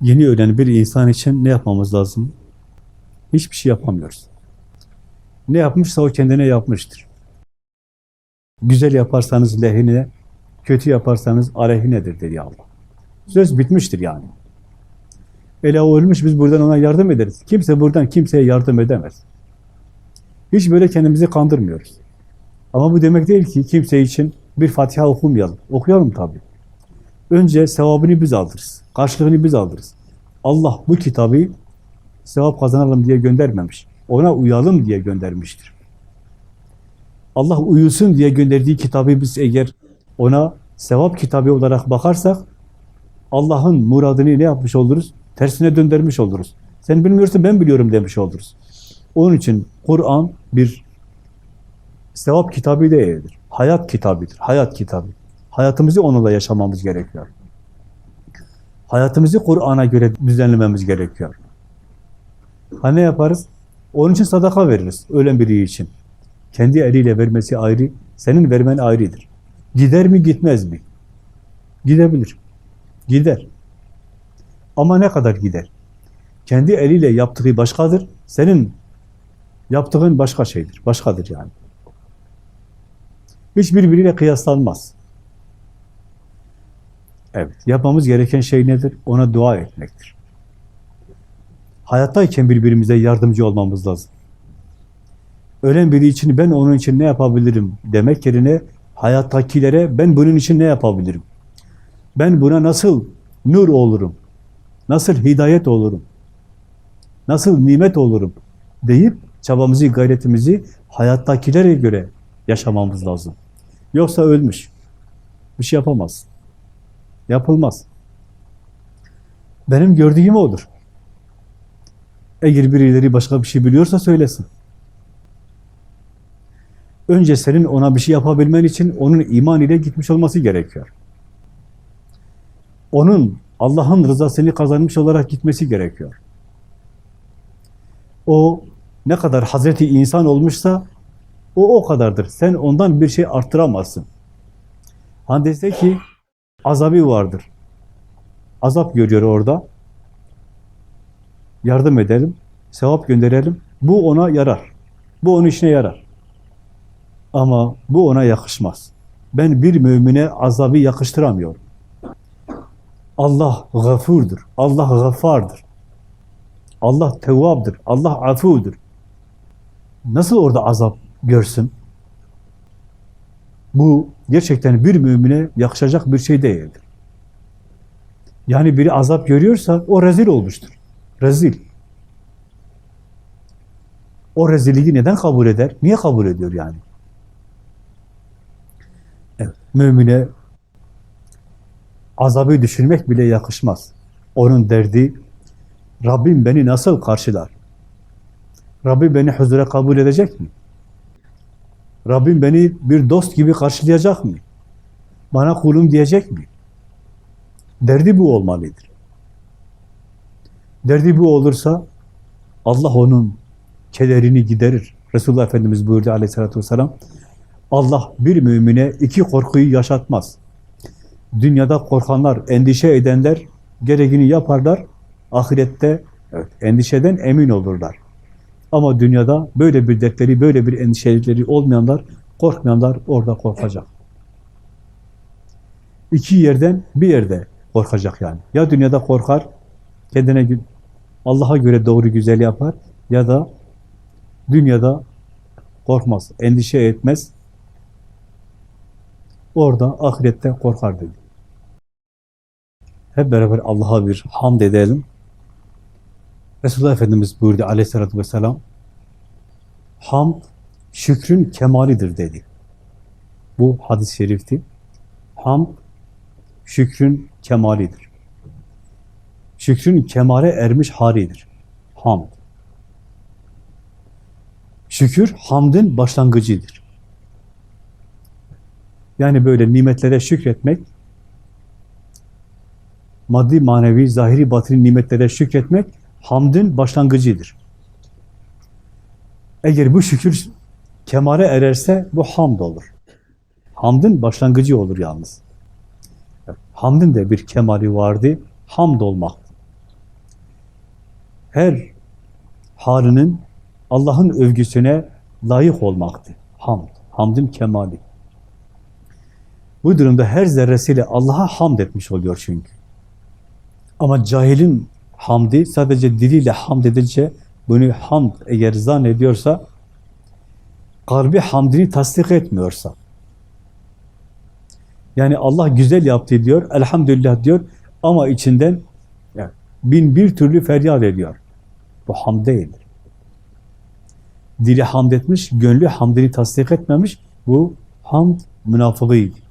Yeni ölen bir insan için ne yapmamız lazım? Hiçbir şey yapamıyoruz. Ne yapmışsa o kendine yapmıştır. Güzel yaparsanız lehine, kötü yaparsanız aleyhinedir dedi Allah. Söz bitmiştir yani. Ele ölmüş, biz buradan ona yardım ederiz. Kimse buradan kimseye yardım edemez. Hiç böyle kendimizi kandırmıyoruz. Ama bu demek değil ki kimse için bir Fatiha okumayalım. Okuyalım tabii. Önce sevabını biz alırız. Karşılığını biz alırız. Allah bu kitabı sevap kazanalım diye göndermemiş. Ona uyalım diye göndermiştir. Allah uyusun diye gönderdiği kitabı biz eğer ona sevap kitabı olarak bakarsak Allah'ın muradını ne yapmış oluruz? Tersine döndürmüş oluruz. Sen bilmiyorsun ben biliyorum demiş oluruz. Onun için Kur'an bir sevap kitabı değildir. Hayat kitabıdır. Hayat kitabı. Hayatımızı onunla yaşamamız gerekiyor. Hayatımızı Kur'an'a göre düzenlememiz gerekiyor. Ha ne yaparız? Onun için sadaka veririz ölen biri için. Kendi eliyle vermesi ayrı, senin vermen ayrıdır. Gider mi gitmez mi? Gidebilir. Gider. Ama ne kadar gider? Kendi eliyle yaptığı başkadır, senin yaptığın başka şeydir. Başkadır yani. Hiçbirbiriyle kıyaslanmaz. Evet, yapmamız gereken şey nedir? Ona dua etmektir. Hayattayken birbirimize yardımcı olmamız lazım. Ölen biri için ben onun için ne yapabilirim demek yerine hayattakilere ben bunun için ne yapabilirim? Ben buna nasıl nur olurum? Nasıl hidayet olurum? Nasıl nimet olurum? deyip çabamızı, gayretimizi hayattakilere göre yaşamamız lazım. Yoksa ölmüş. Bir şey yapamaz. Yapılmaz. Benim gördüğüm odur. Eğer birileri başka bir şey biliyorsa söylesin. Önce senin ona bir şey yapabilmen için onun iman ile gitmiş olması gerekiyor. Onun Allah'ın rızasını kazanmış olarak gitmesi gerekiyor. O ne kadar Hazreti insan olmuşsa o o kadardır. Sen ondan bir şey arttıramazsın. Hani dese ki azabı vardır. Azap görüyor orada. Yardım edelim, sevap gönderelim. Bu ona yarar. Bu onun işine yarar. Ama bu ona yakışmaz. Ben bir mümine azabı yakıştıramıyorum. Allah gafurdur. Allah gaffardır. Allah tevvabdır. Allah afudur. Nasıl orada azap görsün? Bu gerçekten bir mümine yakışacak bir şey değildir. Yani biri azap görüyorsa o rezil olmuştur. Rezil. O rezilliği neden kabul eder? Niye kabul ediyor yani? Evet, mümine azabı düşünmek bile yakışmaz. Onun derdi, Rabbim beni nasıl karşılar? Rabbim beni huzura kabul edecek mi? Rabbim beni bir dost gibi karşılayacak mı? Bana kulum diyecek mi? Derdi bu olmalıdır. Derdi bu olursa Allah onun kederini giderir. Resulullah Efendimiz buyurdu aleyhissalatü vesselam, Allah bir mümine iki korkuyu yaşatmaz. Dünyada korkanlar, endişe edenler gereğini yaparlar. Ahirette evet, endişeden emin olurlar. Ama dünyada böyle bir dertleri, böyle bir endişeleri olmayanlar, korkmayanlar orada korkacak. İki yerden bir yerde korkacak yani. Ya dünyada korkar, kendine Allah'a göre doğru güzel yapar ya da dünyada korkmaz, endişe etmez. Orada ahirette korkar dedi. Hep beraber Allah'a bir hamd edelim. Resulullah Efendimiz buyurdu aleyhissalatü vesselam, hamd şükrün kemalidir dedi. Bu hadis-i şerifti. Hamd şükrün kemalidir. Şükrün kemale ermiş halidir. Hamd. Şükür hamdın başlangıcıdır. Yani böyle nimetlere şükretmek, maddi, manevi, zahiri, batini nimetlere şükretmek hamdın başlangıcıdır. Eğer bu şükür kemale ererse bu hamd olur. Hamdın başlangıcı olur yalnız. Hamdın da bir kemali vardı. Hamd olmak. her halinin Allah'ın övgüsüne layık olmaktı. Hamd, hamdın kemali. Bu durumda her zerresiyle Allah'a hamd etmiş oluyor çünkü. Ama cahilin hamdi sadece diliyle hamd edince bunu hamd eğer zannediyorsa kalbi hamdini tasdik etmiyorsa yani Allah güzel yaptı diyor, elhamdülillah diyor ama içinden yani bin bir türlü feryat ediyor. Bu hamd değildir. Dili hamd etmiş, gönlü hamdini tasdik etmemiş, bu hamd münafıkıydı.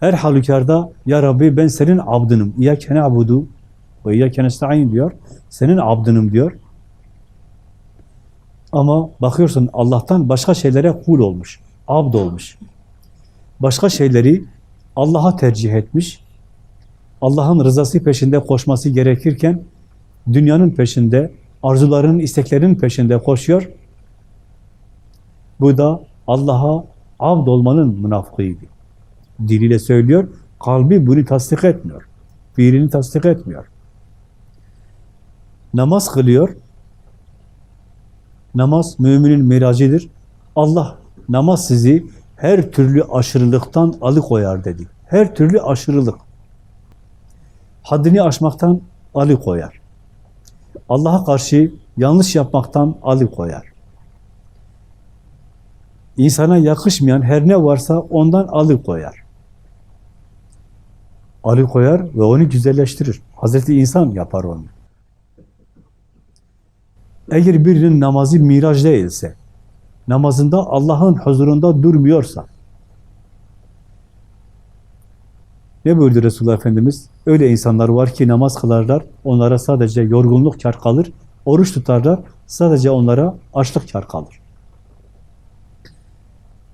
Her halükarda ya Rabbi ben senin abdınım. İyyâke ne'budu ve iyyâke nesta'in diyor. Senin abdınım diyor. Ama bakıyorsun Allah'tan başka şeylere kul olmuş, abd olmuş. Başka şeyleri Allah'a tercih etmiş. Allah'ın rızası peşinde koşması gerekirken dünyanın peşinde, arzularının, isteklerinin peşinde koşuyor. Bu da Allah'a abd olmanın münafıkıydı. Diliyle söylüyor, kalbi bunu tasdik etmiyor. Fiilini tasdik etmiyor. Namaz kılıyor. Namaz müminin miracıdır. Allah namaz sizi her türlü aşırılıktan alıkoyar dedi. Her türlü aşırılık. Haddini aşmaktan alıkoyar. Allah'a karşı yanlış yapmaktan alıkoyar. İnsana yakışmayan her ne varsa ondan alıkoyar. Alıkoyar ve onu güzelleştirir. Hazreti insan yapar onu. Eğer birinin namazı miraç değilse, namazında Allah'ın huzurunda durmuyorsa, ne buyurdu Resulullah Efendimiz? Öyle insanlar var ki namaz kılarlar, onlara sadece yorgunluk kar kalır, oruç tutarlar, sadece onlara açlık kar kalır.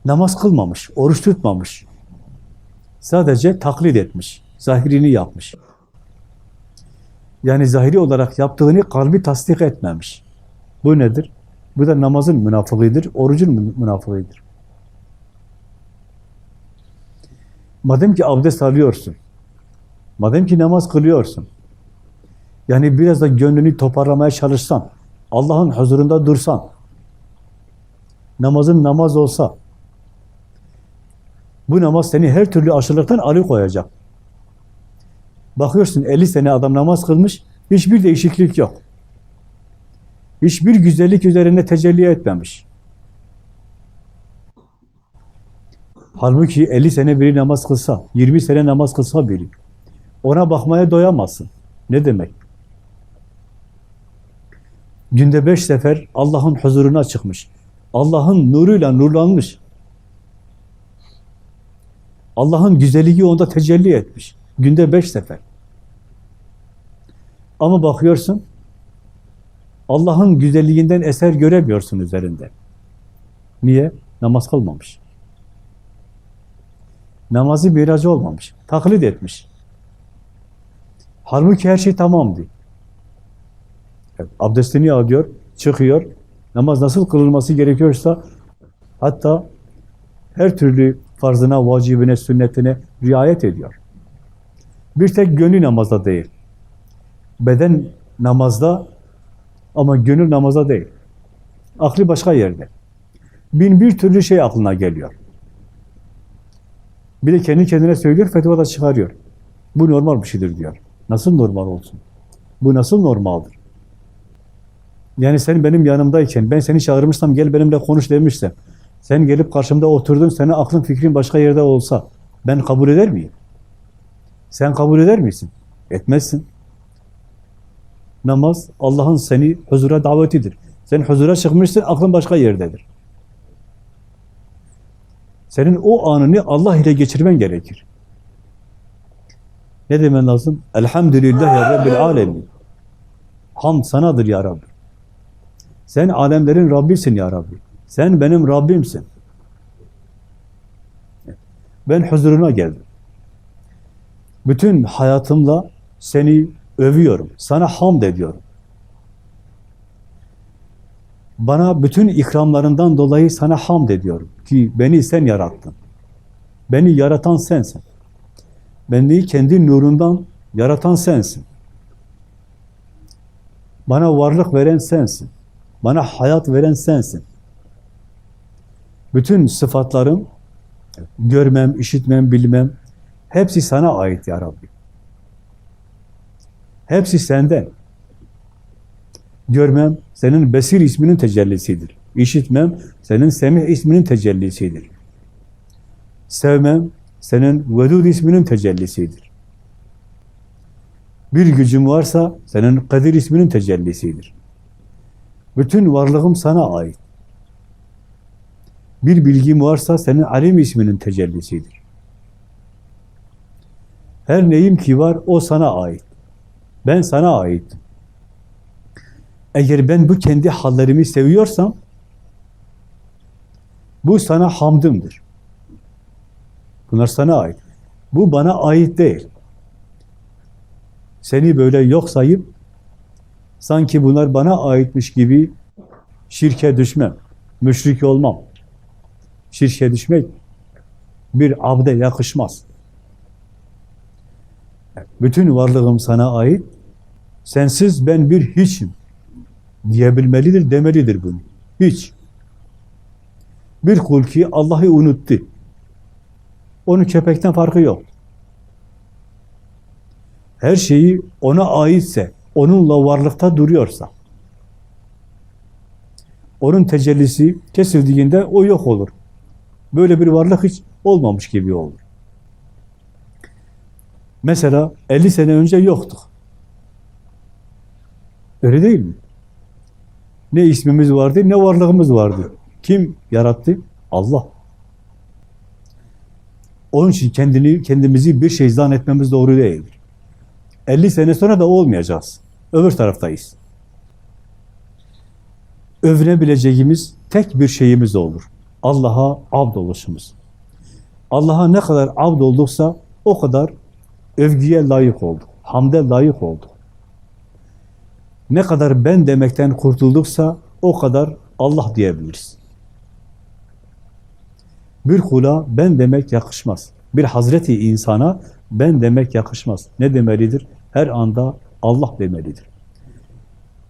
Namaz kılmamış, oruç tutmamış, sadece taklit etmiş, zahirini yapmış. Yani zahiri olarak yaptığını kalbi tasdik etmemiş. Bu nedir? Bu da namazın münafığıdır, orucun münafığıdır. Madem ki abdest alıyorsun, madem ki namaz kılıyorsun, yani biraz da gönlünü toparlamaya çalışsan, Allah'ın huzurunda dursan, namazın namaz olsa, bu namaz seni her türlü aşırılıktan alıkoyacak. Bakıyorsun 50 sene adam namaz kılmış, hiçbir değişiklik yok. Hiçbir güzellik üzerinde tecelli etmemiş. Halbuki 50 sene biri namaz kılsa, 20 sene namaz kılsa biri, ona bakmaya doyamazsın. Ne demek? Günde beş sefer Allah'ın huzuruna çıkmış. Allah'ın nuruyla nurlanmış. Allah'ın güzelliği onda tecelli etmiş. Günde beş sefer. Ama bakıyorsun, Allah'ın güzelliğinden eser göremiyorsun üzerinde. Niye? Namaz kılmamış. Namazı miracı olmamış. Taklit etmiş. Halbuki her şey tamamdı. Evet, abdestini alıyor, çıkıyor. Namaz nasıl kılınması gerekiyorsa hatta her türlü farzına, vacibine, sünnetine riayet ediyor. Bir tek gönlü namazda değil. Beden namazda ama gönül namazda değil. Aklı başka yerde. Bin bir türlü şey aklına geliyor. Bir de kendi kendine söylüyor, fetva da çıkarıyor. Bu normal bir şeydir diyor. Nasıl normal olsun? Bu nasıl normaldir? Yani sen benim yanımdayken, ben seni çağırmışsam, gel benimle konuş demişsem, sen gelip karşımda oturdun, senin aklın fikrin başka yerde olsa, ben kabul eder miyim? Sen kabul eder misin? Etmezsin. Namaz, Allah'ın seni huzura davetidir. Sen huzura çıkmışsın, aklın başka yerdedir. Senin o anını Allah ile geçirmen gerekir. Ne demen lazım? Elhamdülillah ya Rabbil alemin. Hamd sanadır ya Rabbi. Sen alemlerin Rabbisin ya Rabbi. Sen benim Rabbimsin. Ben huzuruna geldim. Bütün hayatımla seni övüyorum. Sana hamd ediyorum. Bana bütün ikramlarından dolayı sana hamd ediyorum. Ki beni sen yarattın. Beni yaratan sensin. Beni kendi nurundan yaratan sensin. Bana varlık veren sensin. Bana hayat veren sensin. Bütün sıfatlarım, görmem, işitmem, bilmem, hepsi sana ait ya Rabbi. Hepsi senden. Görmem, senin Besir isminin tecellisidir. İşitmem, senin Semih isminin tecellisidir. Sevmem, senin Vedud isminin tecellisidir. Bir gücüm varsa, senin Kadir isminin tecellisidir. Bütün varlığım sana ait. Bir bilgim varsa, senin Alim isminin tecellisidir. Her neyim ki var, o sana ait. Ben sana aitim. Eğer ben bu kendi hallerimi seviyorsam, bu sana hamdımdır. Bunlar sana ait. Bu bana ait değil. Seni böyle yok sayıp, sanki bunlar bana aitmiş gibi şirke düşmem, müşrik olmam. Şirke düşmek bir abde yakışmaz. Bütün varlığım sana ait, sensiz ben bir hiçim diyebilmelidir, demelidir bunu. Hiç. Bir kul ki Allah'ı unuttu. Onun köpekten farkı yok. Her şeyi ona aitse, onunla varlıkta duruyorsa, onun tecellisi kesildiğinde o yok olur. Böyle bir varlık hiç olmamış gibi olur. Mesela 50 sene önce yoktuk. Öyle değil mi? Ne ismimiz vardı, ne varlığımız vardı. Kim yarattı? Allah. Onun için kendini, kendimizi bir şey zannetmemiz doğru değildir. 50 sene sonra da olmayacağız. Öbür taraftayız. Övünebileceğimiz tek bir şeyimiz olur. Allah'a abd oluşumuz. Allah'a ne kadar abd olduksa o kadar övgüye layık olduk. Hamde layık olduk. Ne kadar ben demekten kurtulduksa o kadar Allah diyebiliriz. Bir kula ben demek yakışmaz. Bir Hazreti insana ben demek yakışmaz. Ne demelidir? Her anda Allah demelidir.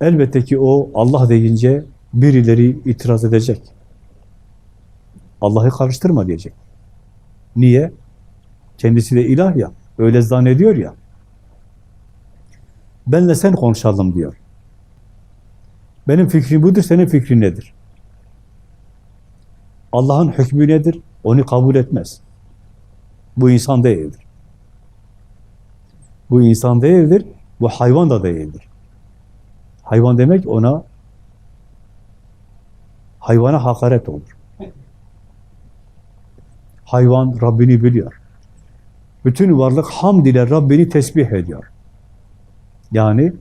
Elbette ki o Allah deyince birileri itiraz edecek. Allah'ı karıştırma diyecek. Niye? Kendisi de ilah ya. Öyle zannediyor ya. Benle sen konuşalım diyor. Benim fikrim budur, senin fikrin nedir? Allah'ın hükmü nedir? Onu kabul etmez. Bu insan değildir. Bu insan değildir, bu hayvan da değildir. Hayvan demek ona hayvana hakaret olur. Hayvan Rabbini biliyor. Bütün varlık hamd ile Rabbini tesbih ediyor. Yani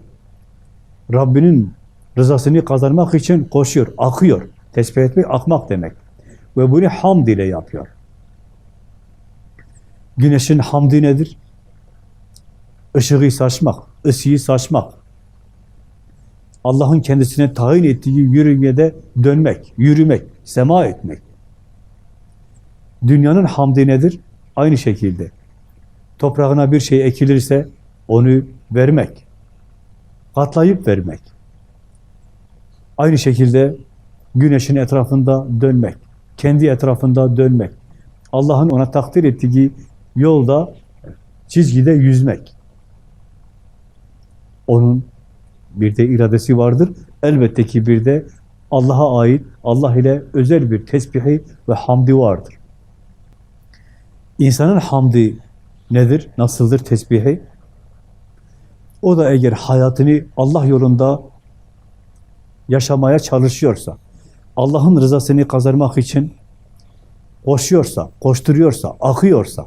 Rabbinin rızasını kazanmak için koşuyor, akıyor. Tesbih etmek, akmak demek. Ve bunu hamd ile yapıyor. Güneşin hamdi nedir? Işığı saçmak, ısıyı saçmak. Allah'ın kendisine tayin ettiği yürümede dönmek, yürümek, sema etmek. Dünyanın hamdi nedir? Aynı şekilde. Toprağına bir şey ekilirse onu vermek. Katlayıp vermek. Aynı şekilde güneşin etrafında dönmek. Kendi etrafında dönmek. Allah'ın ona takdir ettiği yolda, çizgide yüzmek. Onun bir de iradesi vardır. Elbette ki bir de Allah'a ait, Allah ile özel bir tesbihi ve hamdi vardır. İnsanın hamdi nedir? Nasıldır tesbihi? O da eğer hayatını Allah yolunda yaşamaya çalışıyorsa, Allah'ın rızasını kazanmak için koşuyorsa, koşturuyorsa, akıyorsa,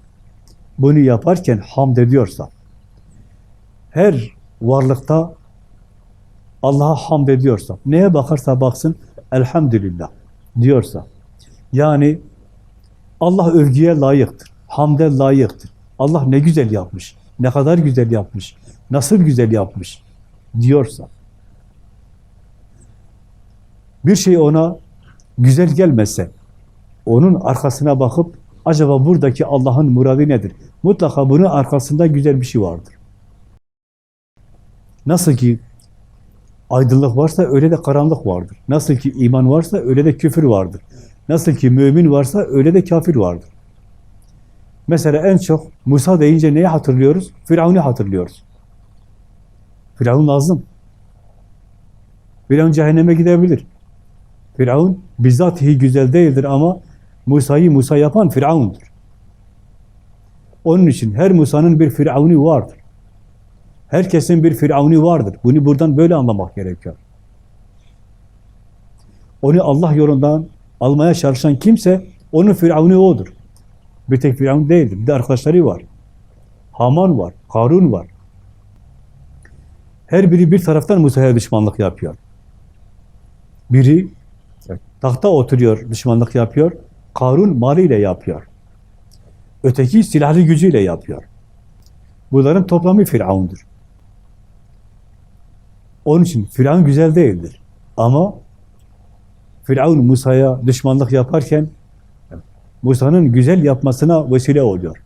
bunu yaparken hamd ediyorsa, her varlıkta Allah'a hamd ediyorsa, neye bakarsa baksın, elhamdülillah diyorsa, yani Allah övgüye layıktır, hamde layıktır. Allah ne güzel yapmış, ne kadar güzel yapmış, nasıl güzel yapmış diyorsa, bir şey ona güzel gelmese, onun arkasına bakıp, acaba buradaki Allah'ın muradı nedir? Mutlaka bunun arkasında güzel bir şey vardır. Nasıl ki aydınlık varsa öyle de karanlık vardır. Nasıl ki iman varsa öyle de küfür vardır. Nasıl ki mümin varsa öyle de kafir vardır. Mesela en çok Musa deyince neyi hatırlıyoruz? Firavun'u hatırlıyoruz. Firavun lazım. Firavun cehenneme gidebilir. Firavun bizzatihi güzel değildir ama Musa'yı Musa yapan Firavun'dur. Onun için her Musa'nın bir Firavun'u vardır. Herkesin bir Firavun'u vardır. Bunu buradan böyle anlamak gerekiyor. Onu Allah yolundan almaya çalışan kimse onun Firavun'u odur. Bir tek Firavun değildir. Bir de arkadaşları var. Haman var, Karun var. Her biri bir taraftan Musa'ya düşmanlık yapıyor. Biri tahta oturuyor, düşmanlık yapıyor. Karun maliyle yapıyor. Öteki silahlı gücüyle yapıyor. Bunların toplamı Firavun'dur. Onun için Firavun güzel değildir. Ama Firavun Musa'ya düşmanlık yaparken Musa'nın güzel yapmasına vesile oluyor.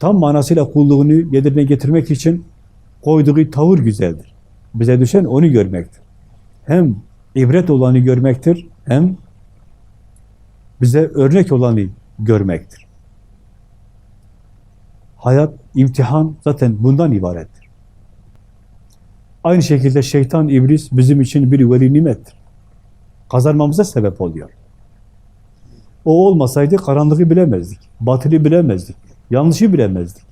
Tam manasıyla kulluğunu yerine getirmek için koyduğu tavır güzeldir. Bize düşen onu görmektir. Hem ibret olanı görmektir, hem bize örnek olanı görmektir. Hayat, imtihan zaten bundan ibarettir. Aynı şekilde şeytan, iblis bizim için bir veli nimettir. Kazanmamıza sebep oluyor. O olmasaydı karanlığı bilemezdik, batılı bilemezdik, yanlışı bilemezdik.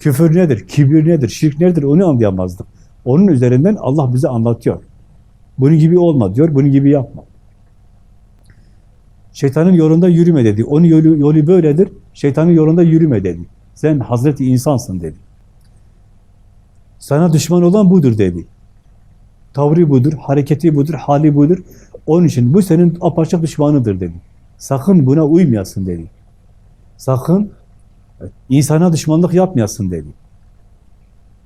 Küfür nedir, kibir nedir, şirk nedir onu anlayamazdık. Onun üzerinden Allah bize anlatıyor. Bunun gibi olma diyor, bunun gibi yapma. Şeytanın yolunda yürüme dedi. Onun yolu, yolu böyledir, şeytanın yolunda yürüme dedi. Sen Hazreti insansın dedi. Sana düşman olan budur dedi. Tavrı budur, hareketi budur, hali budur. Onun için bu senin apaçık düşmanıdır dedi. Sakın buna uymayasın dedi. Sakın insana düşmanlık yapmayasın dedi.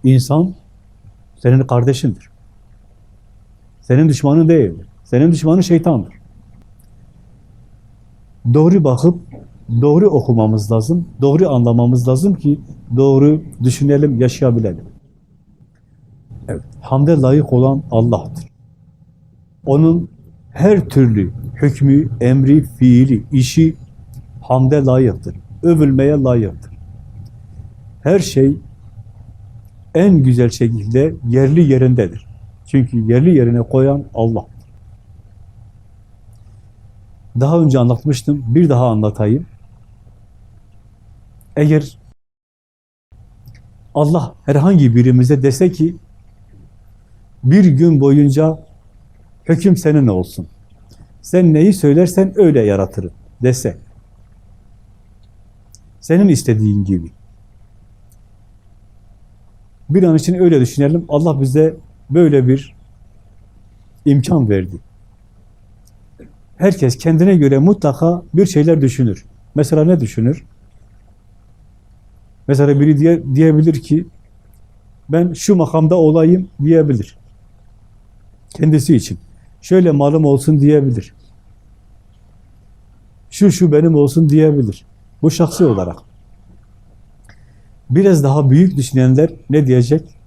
İnsan senin kardeşindir. Senin düşmanın değildir. Senin düşmanın şeytandır. Doğru bakıp doğru okumamız lazım, doğru anlamamız lazım ki doğru düşünelim, yaşayabilelim. Evet, hamde layık olan Allah'tır. Onun her türlü hükmü, emri, fiili, işi hamde layıktır. Övülmeye layıktır. Her şey en güzel şekilde yerli yerindedir. Çünkü yerli yerine koyan Allah. Daha önce anlatmıştım, bir daha anlatayım. Eğer Allah herhangi birimize dese ki bir gün boyunca hüküm senin olsun. Sen neyi söylersen öyle yaratırım dese. Senin istediğin gibi. Bir an için öyle düşünelim. Allah bize böyle bir imkan verdi. Herkes kendine göre mutlaka bir şeyler düşünür. Mesela ne düşünür? Mesela biri diye, diyebilir ki ben şu makamda olayım diyebilir. Kendisi için. Şöyle malım olsun diyebilir. Şu şu benim olsun diyebilir. Bu şahsi olarak. Biraz daha büyük düşünenler ne diyecek?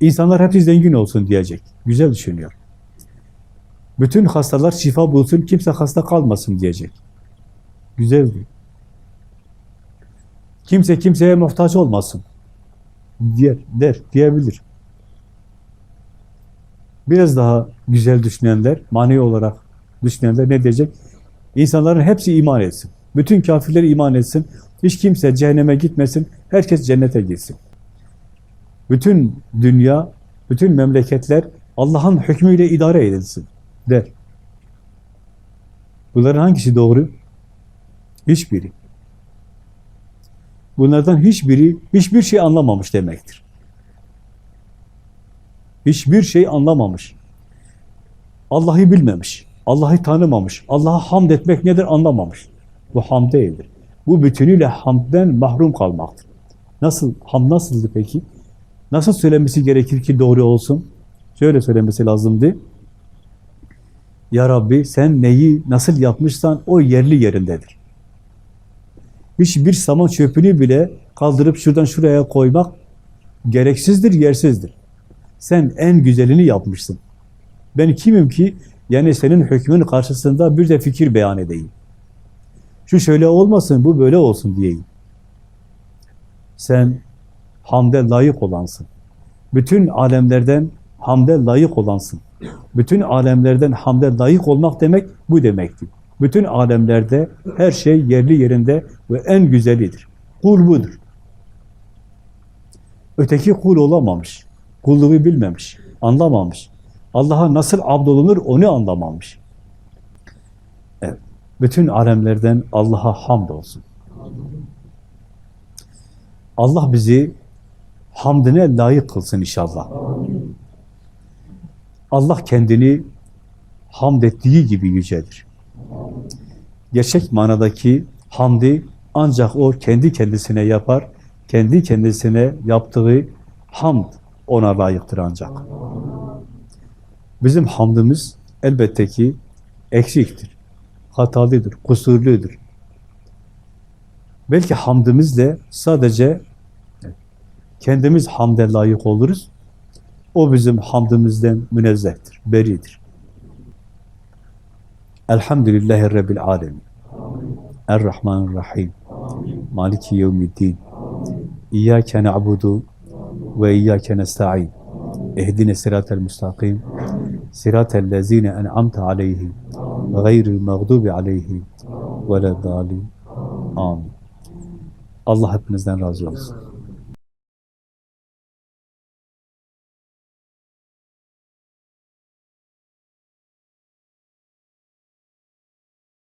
İnsanlar hepsi zengin olsun diyecek. Güzel düşünüyor. Bütün hastalar şifa bulsun, kimse hasta kalmasın diyecek. Güzel diyor. Kimse kimseye muhtaç olmasın. Diyer, der, diyebilir. Biraz daha güzel düşünenler, manevi olarak düşünenler ne diyecek? İnsanların hepsi iman etsin. Bütün kafirler iman etsin. Hiç kimse cehenneme gitmesin. Herkes cennete gitsin. Bütün dünya, bütün memleketler Allah'ın hükmüyle idare edilsin der. Bunların hangisi doğru? Hiçbiri. Bunlardan hiçbiri hiçbir şey anlamamış demektir. Hiçbir şey anlamamış. Allah'ı bilmemiş. Allah'ı tanımamış. Allah'a hamd etmek nedir anlamamış. Bu ham değildir. Bu bütünüyle hamden mahrum kalmaktır. Nasıl, ham nasıldı peki? Nasıl söylemesi gerekir ki doğru olsun? Şöyle söylemesi lazımdı. Ya Rabbi sen neyi nasıl yapmışsan o yerli yerindedir. Hiçbir saman çöpünü bile kaldırıp şuradan şuraya koymak gereksizdir, yersizdir. Sen en güzelini yapmışsın. Ben kimim ki yani senin hükmün karşısında bir de fikir beyan edeyim. Şu şöyle olmasın, bu böyle olsun diyeyim. Sen hamde layık olansın. Bütün alemlerden hamde layık olansın. Bütün alemlerden hamde layık olmak demek bu demektir. Bütün alemlerde her şey yerli yerinde ve en güzelidir. Kul budur. Öteki kul olamamış. Kulluğu bilmemiş, anlamamış. Allah'a nasıl abdolunur onu anlamamış. Evet. Bütün alemlerden Allah'a hamd olsun. Allah bizi hamdine layık kılsın inşallah. Allah kendini hamd ettiği gibi yücedir. Gerçek manadaki hamdi ancak o kendi kendisine yapar, kendi kendisine yaptığı hamd ona layıktır ancak. Bizim hamdımız elbette ki eksiktir, hatalıdır, kusurludur. Belki hamdımızla sadece kendimiz hamde layık oluruz. O bizim hamdımızdan münezzehtir, beridir. Elhamdülillahi Rabbil alemin. Errahmanirrahim. Maliki yevmiddin. İyyâke na'budu ve iyyâke nesta'in. Ehdine sıratel müstakim. Sıratel lezine en'amte aleyhim. Gayril mağdubi aleyhim. Ve le dâlin. Amin. Allah hepinizden razı olsun.